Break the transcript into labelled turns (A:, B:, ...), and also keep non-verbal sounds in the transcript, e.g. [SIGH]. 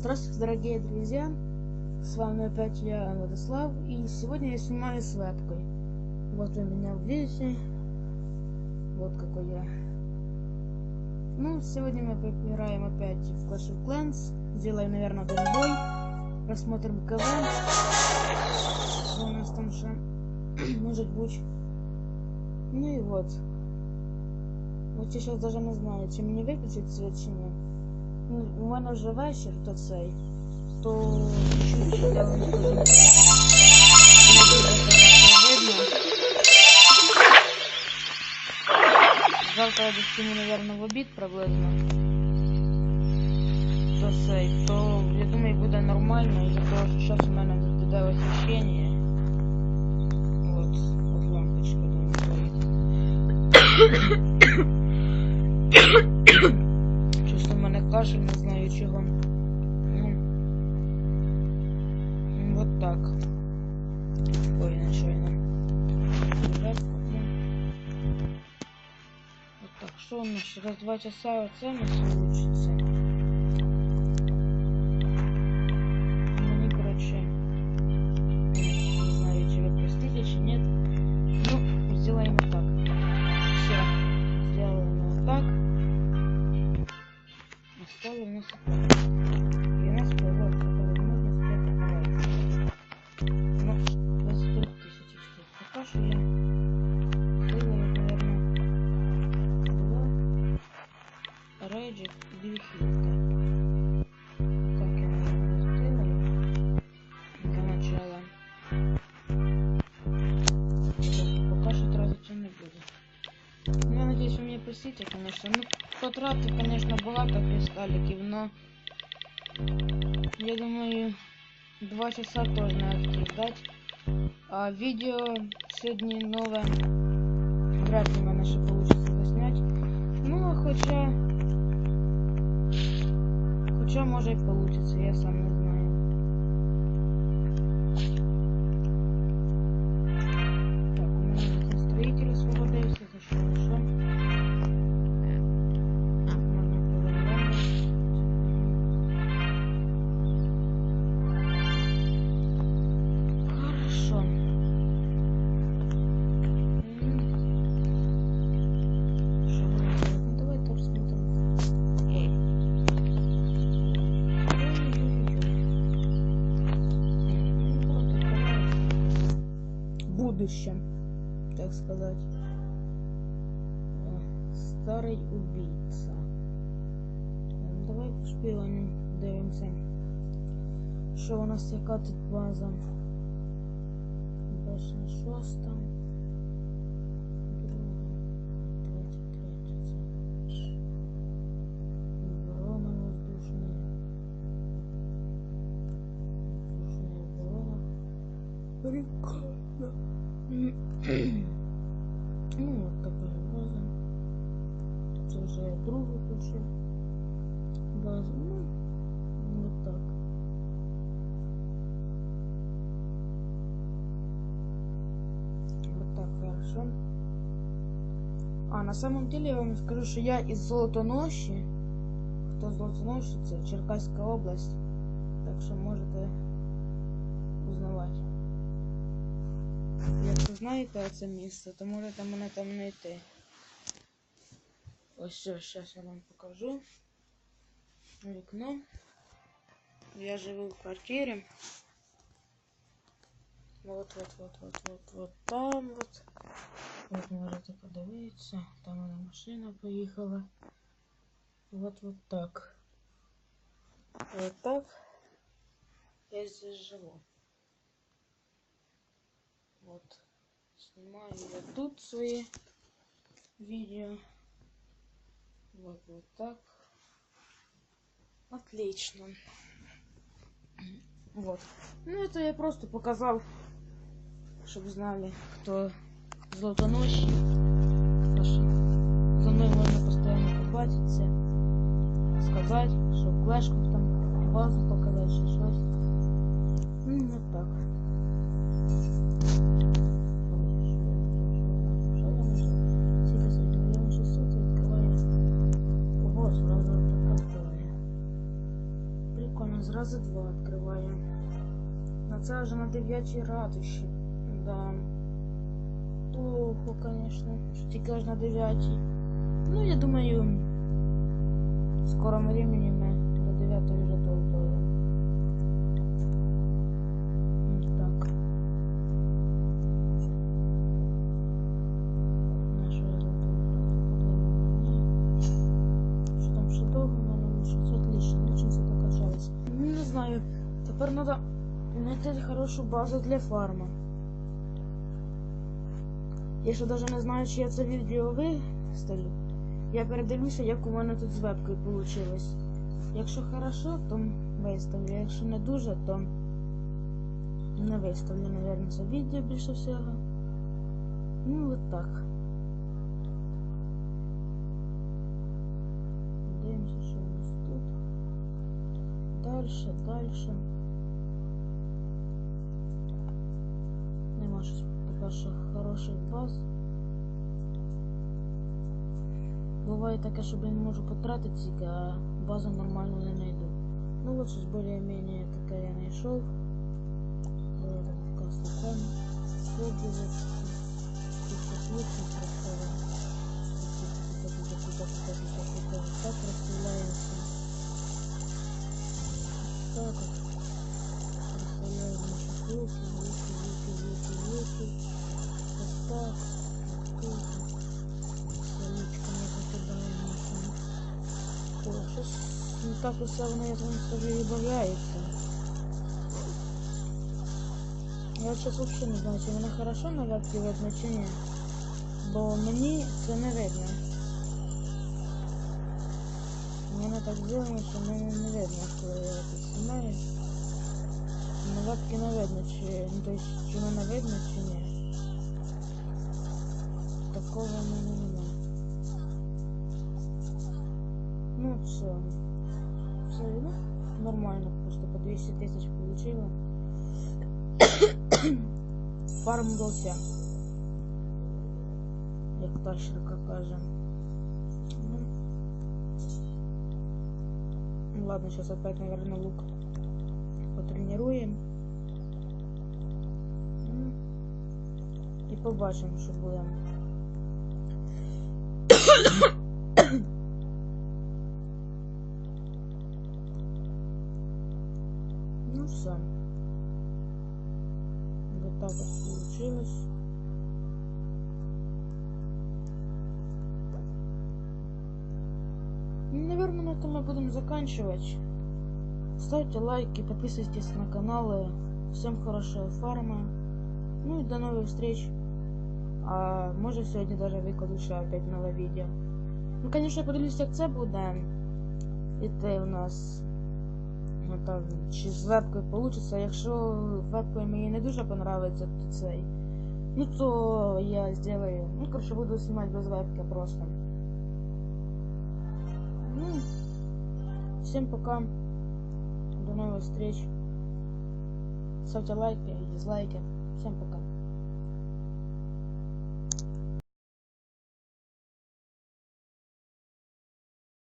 A: Здравствуйте, дорогие друзья! С вами опять я, Владислав, и сегодня я снимаю с вебкой. Вот вы меня видите. Вот какой я. Ну, сегодня мы поиграем опять в Clash of Clans. Сделаем, наверное, один бой. Посмотрим КВ. Что у нас там же [CLEARS THROAT] может быть. Ну и вот. Вот я сейчас даже не знаю, чи мені виключити світ чи ні. Ну, у мене вже вечір, то цей, то чуть я вам скажу. Не буде хорошо видно. Завтра я достигну, наверное, в обід приблизно. То цей, то я думаю, буде нормально, із-за того, що зараз у мене буде освіщення. От, от лампочка там стоїть. Кашель, не знаю чого. Ну, вот так. Ой, нечайно. Вот так, что у нас? Через два часа оце у нас получится. Наверное, два рейджик и две хилка. Так, я, сделаю для начала. Пока что тратиться не буду. Ну, я надеюсь, вы меня простите, конечно. Ну, потраты, конечно, багато кристалликів, но я думаю, два часа точно актив дать. А видео сегодня новое. Вряд ли в мене получится заснять. Ну, а хоча... Хоча може і получится, я сам не знаю. Будущем, так сказать. Старый убийца. Давай пошпіоним, дивимося. Що у нас яка тут база? Башня шоста. Прикольно ну, вот такая база. Це вже я другу включив. Базу. Ну, вот так. Вот так хорошо. А на самом деле я вам скажу, що я із Золотоноші. Хто з Золотоноші, це Черкаська область. Так що можете Якщо знаєте це місце, то можете мене там знайти. Ось все, зараз я вам покажу. Вікно. Я живу в квартирі. Вот, вот, вот, вот, вот, вот там вот. От можете подивитися. Там вона машина поїхала. Вот, вот так. Вот так. Я здесь живу. Вот. Снимаю я тут свои видео. Вот, вот так. Отлично. Вот. Ну, это я просто показал, чтобы знали, кто что за мной можно постоянно побачиться, сказать, что флешку там, базу показать, что відкриває. Ого, сразу така теорія. Прикольно зразу два відкриває. На це вже на 9 ратуші. Да. Плохо, конечно. Що тільки аж на 9. Ну, я думаю, в скором времени ми до 9 вже Тепер треба знайти хорошу базу для фарма. Я ще навіть не знаю, чи я це відео виставлю. Я передивлюся, як у мене тут з вебкою вийшло. Якщо хорошо, то виставлю. Якщо не дуже, то не виставлю, мабуть, це відео більше всього. Ну, от так. Дивимося, що у нас тут. Дальше, дальше. щось поки що хороших баз. Буває таке, що я не можу потратити тільки, а базу нормально не знайду. Ну вот щось более-менее таке я знайшов. Е, там така стакана. Пробувати. Тут щось лучше красиво. Так розставляється. Так от. Розставляємо наші луки, луки, луки, луки, луки. Ось так. Тут. Соличками закидаємо. О, щось не так усе воно, як вам скажу, вибавляється. Я зараз взагалі не знаю, чи мене хорошо на вебці видно, чи ні. Бо мені це не видно. У мене так зроблено, що мене не видно, коли я це знімаю. На вебці не видно, чи, ну, то есть, чи мене видно, чи ні. Такого немає. Ну все. Все, ну, нормально, просто по 200 тысяч получила. [COUGHS] Фарм удался. Як тащерка каже. Ну, ладно, сейчас опять, наверное, лук потренируем. Ну, І побачимо, що буде. Ну все. Вот так вот получилось. Ну, Наверное, на этом мы будем заканчивать. Ставьте лайки, подписывайтесь на каналы. Всем хорошего фарма. Ну и до новых встреч. А може сьогодні даже викладу ще опять нове відео. Ну, конечно, я подивлюсь, як це буде. І те у нас ну, там, чи з вебкою получится. Якщо вебкою мені не дуже понравиться, то цей. Ну то я сделаю. Ну, короче, буду снимать без вебки просто. Ну, всем пока. До новых встреч. Ставьте лайки и дизлайки. Всем пока.